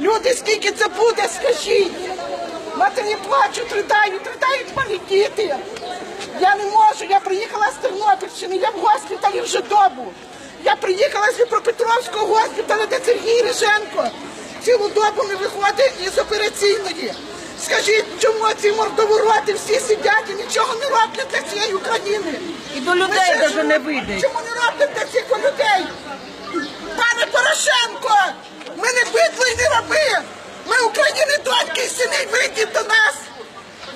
Люди, скільки це буде, скажіть. Матері плачуть, ридають, ридають малі діти. Я не можу, я приїхала з Тернопільщини, я в госпіталі вже добу. Я приїхала з Дніпропетровського госпіталю, де Сергій Риженко цілу добу не виходить із операційної. Скажіть, чому ці мордовороти всі сидять і нічого не роблять для цієї України? І до людей даже не вийдуть. Чому не роблять для цих людей? Пане Порошенко, ми не бидли і не раби. Ми України доньки і сини, вийдіть до нас.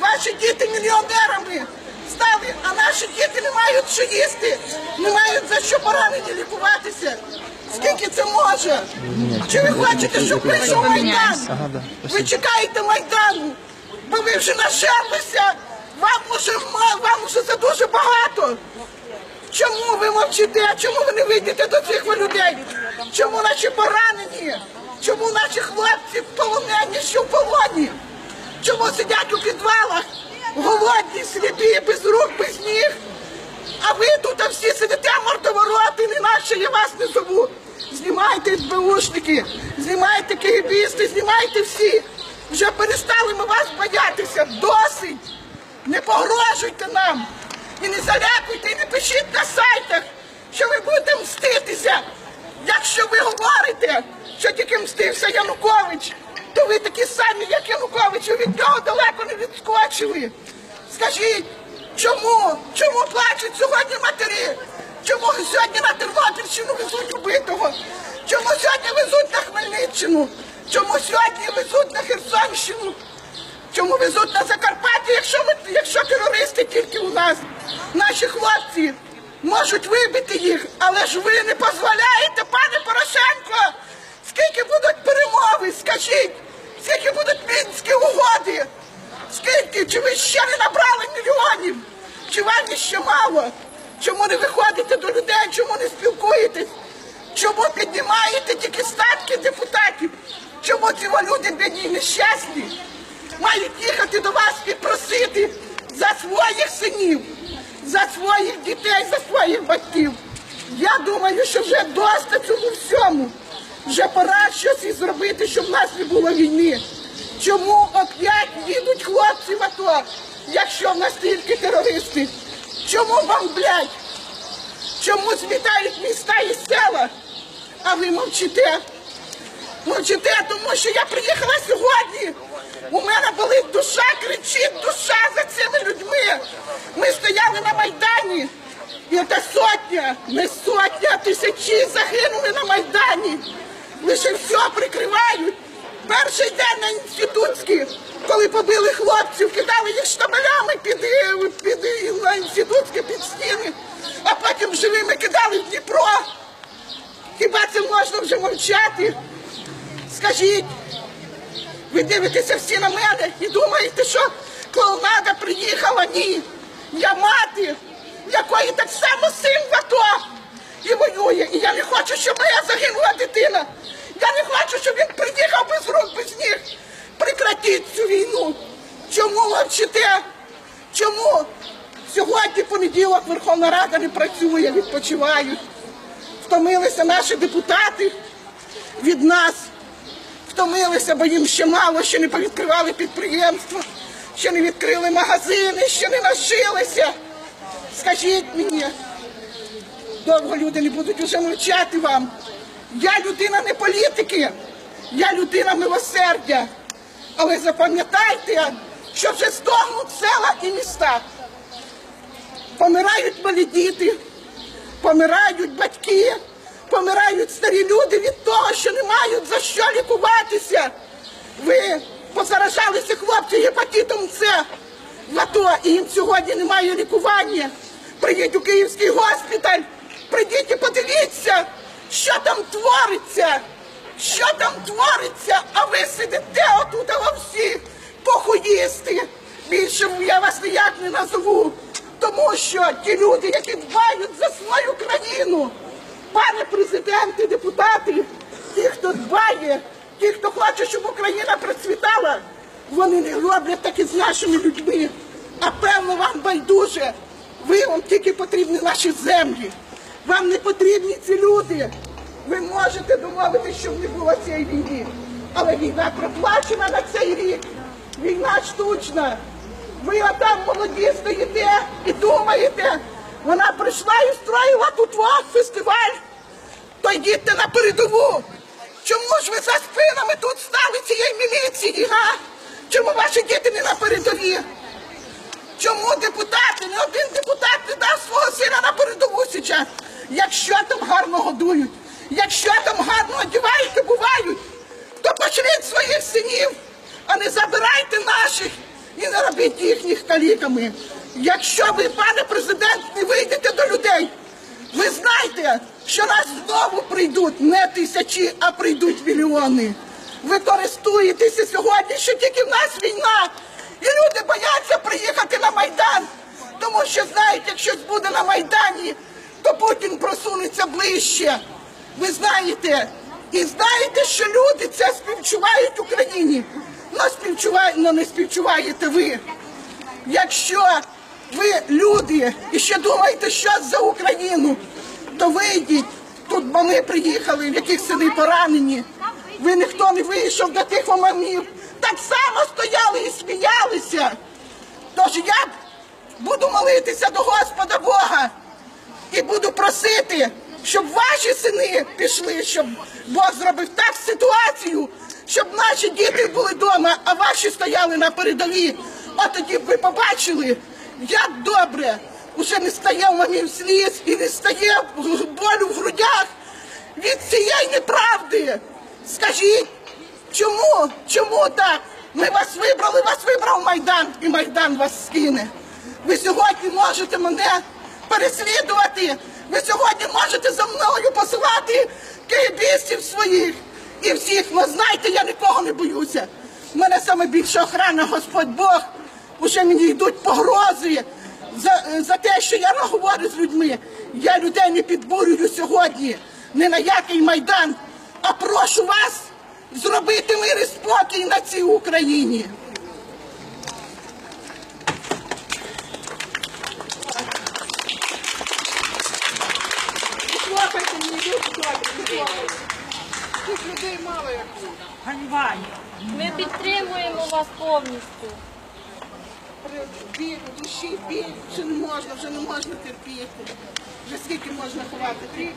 Ваші діти мільйонерами стали, а наші діти не мають що їсти, не мають за що поранені лікуватися. Скільки це може? Чи ви хочете, щоб прийшов Майдан? Ви чекаєте Майдану, бо ви вже нажерлися. Вам уже, вам уже це дуже багато. Чому ви мовчите? Чому ви не вийдете до цих людей? Чому наші поранені? Чому наші хлопці полонені, що в полоні? Чому сидять у підвалах, голодні, сліпі, без рук, без ніг? А ви тут всі сидите мордовороти, не наші, я вас не зову. Знімайте СБУшники, знімайте кигибісти, знімайте всі. Вже перестали ми вас боятися. Досить. Не погрожуйте нам. І не залякуйте, і не пишіть на сайтах, що ви будете мститися. Якщо ви говорите, що тільки мстився Янукович, то ви такі самі, як Янукович, і від нього далеко не відскочили. Скажіть, чому? Чому плачуть сьогодні матері? Чому сьогодні на Тернопільщину везуть убитого? Чому сьогодні везуть на Хмельниччину? Чому сьогодні везуть на Херсонщину? Чому везуть на Закарпаття, якщо, якщо терористи тільки у нас? Наші хлопці можуть вибити їх, але ж ви не дозволяєте, пане Порошенко! Скільки будуть перемови, скажіть? Скільки будуть мінські угоди? Скільки? Чи ви ще не набрали мільйонів? Чи вам ще мало? Чому не виходите до людей? Чому не спілкуєтесь? Чому піднімаєте тільки статки депутатів? Чому ці люди бідні нещасні? Мають їхати до вас і просити за своїх синів, за своїх дітей, за своїх батьків. Я думаю, що вже доста цьому всьому. Вже пора щось і зробити, щоб в нас не було війни. Чому оп'ять їдуть хлопці в АТО, якщо в нас тільки терористи? Чому бомблять? Чому змітають міста і села? А ви мовчите? Мовчите, тому що я приїхала сьогодні. У мене болить душа, кричить душа за цими людьми. Ми стояли на Майдані. І це сотня, не сотня, а тисячі загинули на Майдані. Лише все прикривають. Перший день на інститутській, коли побили хлопців, кидали їх штабелями під, е, під, е, на інститутське під стіни, а потім живими кидали в Дніпро. Хіба це можна вже мовчати? Скажіть, ви дивитеся всі на мене і думаєте, що клоунада приїхала? Ні. Я мати, якої так само син в АТО і воює. І я не хочу, щоб моя загинула дитина. Я не хочу, щоб він приїхав без рук, без ніг. Прекратіть цю війну. Чому мовчите? Чому? Сьогодні понеділок Верховна Рада не працює, відпочивають. Втомилися наші депутати від нас втомилися, бо їм ще мало, ще не повідкривали підприємства, ще не відкрили магазини, ще не навчилися. Скажіть мені, довго люди не будуть уже мовчати вам. Я людина не політики, я людина милосердя. Але запам'ятайте, що вже здохнуть села і міста. Помирають малі діти, помирають батьки, помирають старі люди від того, що не мають за що лікуватися. Ви позаражалися хлопці гепатитом С в АТО, і їм сьогодні немає лікування. Прийдіть у Київський госпіталь, прийдіть і подивіться, що там твориться, що там твориться, а ви сидите отут всі похуїсти. Більше я вас ніяк не назову. Тому що ті люди, які дбають за свою країну, пане президенти, депутати, ті, хто дбає, ті, хто хоче, щоб Україна процвітала, вони не роблять так і з нашими людьми. А певно, вам байдуже. Ви вам тільки потрібні наші землі. Вам не потрібні ці люди. Ви можете домовитися, щоб не було цієї війни. Але війна проплачена на цей рік. Війна штучна. Ви отам молоді стоїте і думаєте, вона прийшла і строїла тут вас фестиваль. То йдіть на передову. Чому ж ви за спинами тут стали цієї міліції, га? Чому ваші діти не на передові? Чому депутати, не один депутат не дав свого сина на передову зараз? Якщо там гарно годують, якщо там гарно одягають бувають, то пошліть своїх синів, а не забирайте наших і не робіть їхніх каліками. Якщо ви, пане президент, не вийдете до людей, ви знаєте, що нас знову прийдуть не тисячі, а прийдуть мільйони. Ви користуєтеся сьогодні, що тільки в нас війна, і люди бояться приїхати на Майдан, тому що знають, якщо буде на Майдані, то Путін просунеться ближче. Ви знаєте, і знаєте, що люди це співчувають Україні. Ну, співчуває, ну не співчуваєте ви. Якщо ви люди і ще думаєте, що за Україну, то вийдіть. Тут мами приїхали, в яких сини поранені. Ви ніхто не вийшов до тих мамів. Так само стояли і сміялися. Тож я буду молитися до Господа Бога і буду просити, щоб ваші сини пішли, щоб Бог зробив так ситуацію, щоб наші діти були вдома, а ваші стояли на передовій. От тоді б ви побачили, як добре уже не стає в мамів сліз і не стає болю в грудях від цієї неправди. Скажіть, чому? Чому так? Ми вас вибрали, вас вибрав Майдан, і Майдан вас скине. Ви сьогодні можете мене переслідувати. Ви сьогодні можете за мною посилати київістів своїх і всіх. Ну знаєте, я нікого не боюся. У мене саме більша охрана, Господь Бог. Уже мені йдуть погрози за, за те, що я наговорю з людьми. Я людей не підбурюю сьогодні, не на який майдан, а прошу вас зробити мир і спокій на цій Україні. Слухайте мені, люди добрі, слухайте. Тут людей мало як тут. Ганьба. Ми підтримуємо вас повністю. біль, душі біль, вже не можна, вже не можна терпіти. Вже скільки можна ховати?